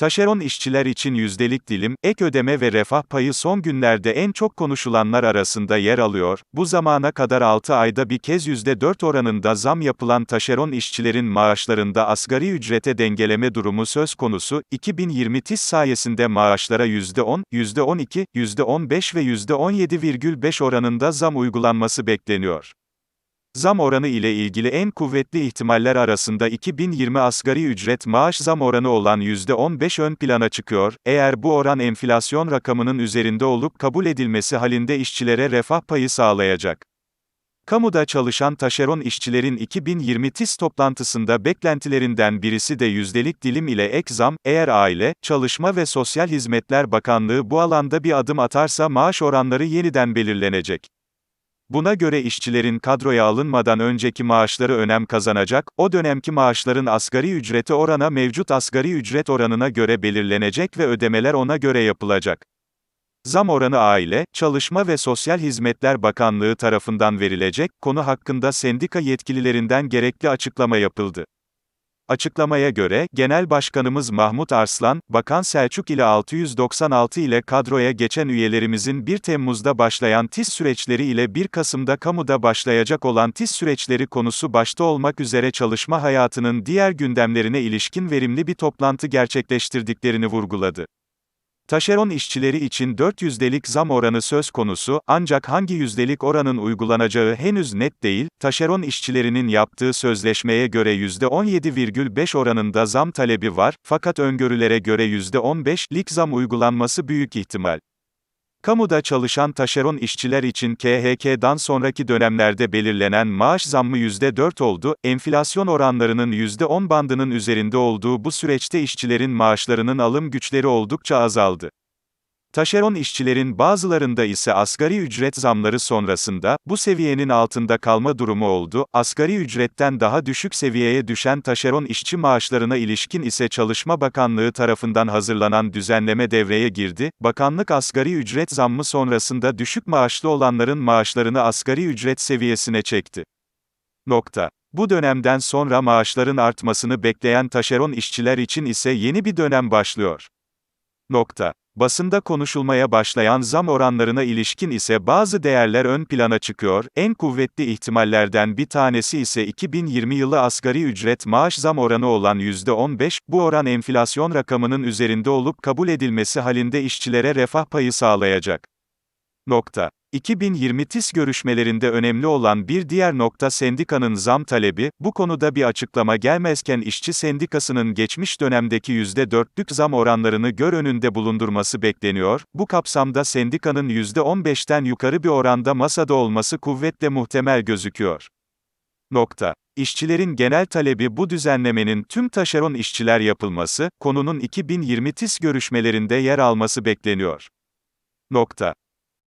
Taşeron işçiler için yüzdelik dilim, ek ödeme ve refah payı son günlerde en çok konuşulanlar arasında yer alıyor. Bu zamana kadar 6 ayda bir kez %4 oranında zam yapılan taşeron işçilerin maaşlarında asgari ücrete dengeleme durumu söz konusu. 2020 TİS sayesinde maaşlara %10, %12, %15 ve %17,5 oranında zam uygulanması bekleniyor. Zam oranı ile ilgili en kuvvetli ihtimaller arasında 2020 asgari ücret maaş zam oranı olan %15 ön plana çıkıyor. Eğer bu oran enflasyon rakamının üzerinde olup kabul edilmesi halinde işçilere refah payı sağlayacak. Kamuda çalışan taşeron işçilerin 2020 TİS toplantısında beklentilerinden birisi de yüzdelik dilim ile ek zam, eğer Aile, Çalışma ve Sosyal Hizmetler Bakanlığı bu alanda bir adım atarsa maaş oranları yeniden belirlenecek. Buna göre işçilerin kadroya alınmadan önceki maaşları önem kazanacak, o dönemki maaşların asgari ücreti orana mevcut asgari ücret oranına göre belirlenecek ve ödemeler ona göre yapılacak. Zam oranı Aile, Çalışma ve Sosyal Hizmetler Bakanlığı tarafından verilecek, konu hakkında sendika yetkililerinden gerekli açıklama yapıldı. Açıklamaya göre, Genel Başkanımız Mahmut Arslan, Bakan Selçuk ile 696 ile kadroya geçen üyelerimizin 1 Temmuz'da başlayan TİS süreçleri ile 1 Kasım'da kamuda başlayacak olan TİS süreçleri konusu başta olmak üzere çalışma hayatının diğer gündemlerine ilişkin verimli bir toplantı gerçekleştirdiklerini vurguladı. Taşeron işçileri için 4 yüzdelik zam oranı söz konusu, ancak hangi yüzdelik oranın uygulanacağı henüz net değil, taşeron işçilerinin yaptığı sözleşmeye göre %17,5 oranında zam talebi var, fakat öngörülere göre %15'lik zam uygulanması büyük ihtimal. Kamuda çalışan taşeron işçiler için KHK'dan sonraki dönemlerde belirlenen maaş zammı %4 oldu, enflasyon oranlarının %10 bandının üzerinde olduğu bu süreçte işçilerin maaşlarının alım güçleri oldukça azaldı. Taşeron işçilerin bazılarında ise asgari ücret zamları sonrasında, bu seviyenin altında kalma durumu oldu, asgari ücretten daha düşük seviyeye düşen taşeron işçi maaşlarına ilişkin ise Çalışma Bakanlığı tarafından hazırlanan düzenleme devreye girdi, bakanlık asgari ücret zammı sonrasında düşük maaşlı olanların maaşlarını asgari ücret seviyesine çekti. Nokta. Bu dönemden sonra maaşların artmasını bekleyen taşeron işçiler için ise yeni bir dönem başlıyor. Nokta. Basında konuşulmaya başlayan zam oranlarına ilişkin ise bazı değerler ön plana çıkıyor. En kuvvetli ihtimallerden bir tanesi ise 2020 yılı asgari ücret maaş zam oranı olan %15. Bu oran enflasyon rakamının üzerinde olup kabul edilmesi halinde işçilere refah payı sağlayacak. Nokta. 2020 TİS görüşmelerinde önemli olan bir diğer nokta sendikanın zam talebi, bu konuda bir açıklama gelmezken işçi sendikasının geçmiş dönemdeki %4'lük zam oranlarını gör önünde bulundurması bekleniyor, bu kapsamda sendikanın %15'ten yukarı bir oranda masada olması kuvvetle muhtemel gözüküyor. Nokta. İşçilerin genel talebi bu düzenlemenin tüm taşeron işçiler yapılması, konunun 2020 TİS görüşmelerinde yer alması bekleniyor. Nokta.